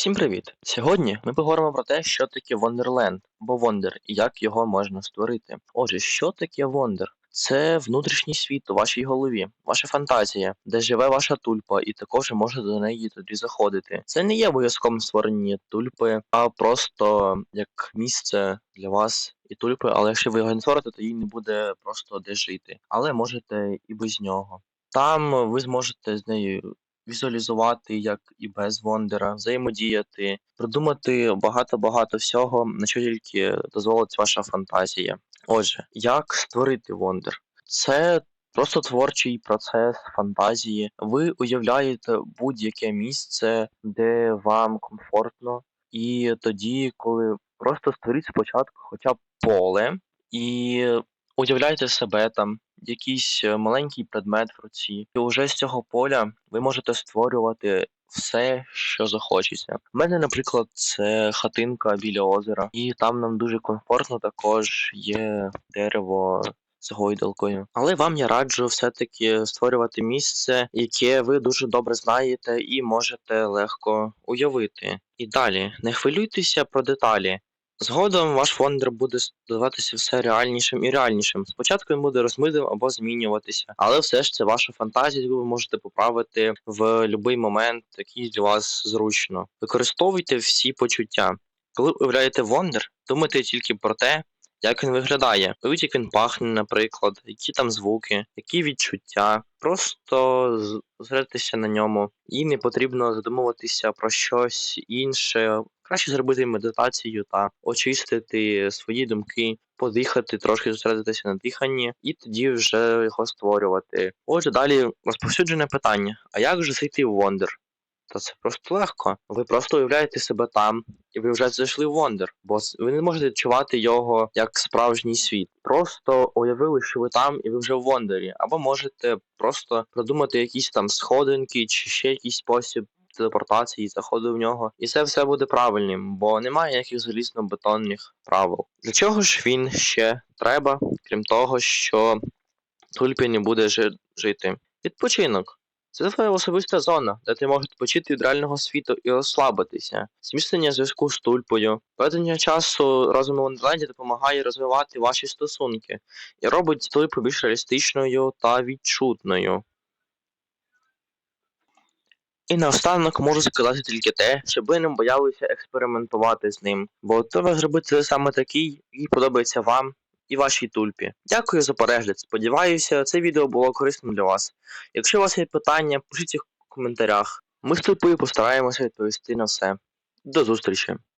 Всім привіт! Сьогодні ми поговоримо про те, що таке Wonderland або Wonder і як його можна створити. Отже, що таке Wonder? Це внутрішній світ у вашій голові, ваша фантазія, де живе ваша тульпа, і також можете до неї тоді заходити. Це не є обов'язковим створення тульпи, а просто як місце для вас і тульпи, але якщо ви його не створите, то їй не буде просто де жити. Але можете і без нього. Там ви зможете з нею візуалізувати, як і без Вондера, взаємодіяти, придумати багато-багато всього, на що тільки дозволить ваша фантазія. Отже, як створити Вондер? Це просто творчий процес фантазії. Ви уявляєте будь-яке місце, де вам комфортно, і тоді, коли просто створіть спочатку хоча б поле і уявляйте себе там, якийсь е, маленький предмет в руці, і уже з цього поля ви можете створювати все, що захочеться. У мене, наприклад, це хатинка біля озера, і там нам дуже комфортно також є дерево. З гойдалкою, але вам я раджу все-таки створювати місце, яке ви дуже добре знаєте і можете легко уявити. І далі не хвилюйтеся про деталі. Згодом ваш фондер буде здаватися все реальнішим і реальнішим. Спочатку він буде розмитим або змінюватися, але все ж це ваша фантазія, яку ви можете поправити в будь-який момент, який для вас зручно. Використовуйте всі почуття. Коли уявляєте вондер, думайте тільки про те, як він виглядає, уявіть, як він пахне, наприклад, які там звуки, які відчуття. Просто зосередитися на ньому, і не потрібно задумуватися про щось інше. Краще зробити медитацію та очистити свої думки, подихати, трошки зосередитися на диханні, і тоді вже його створювати. Отже, далі розповсюджене питання: а як же зайти в Wonder? Та це просто легко. Ви просто уявляєте себе там, і ви вже зайшли в Wonder, бо ви не можете відчувати його як справжній світ. Просто уявили, що ви там, і ви вже в Вондері. Або можете просто придумати якісь там сходинки чи ще якийсь спосіб телепортації, заходу в нього, і це все буде правильним, бо немає ніяких залізно-бетонних правил. Для чого ж він ще треба, крім того, що тульпі не буде жити? Відпочинок. Це твоя особиста зона, де ти можеш відпочити від реального світу і розслабитися, зміцнення зв'язку з тульпою. Проведення часу разом у Вандерленді допомагає розвивати ваші стосунки і робить тульпу більш реалістичною та відчутною. І наостанок можу сказати тільки те, щоб ви не боялися експериментувати з ним, бо треба зробити саме такий, який подобається вам і вашій тульпі. Дякую за перегляд. Сподіваюся, це відео було корисним для вас. Якщо у вас є питання, пишіть їх в коментарях. Ми з тульпою постараємося відповісти на все. До зустрічі!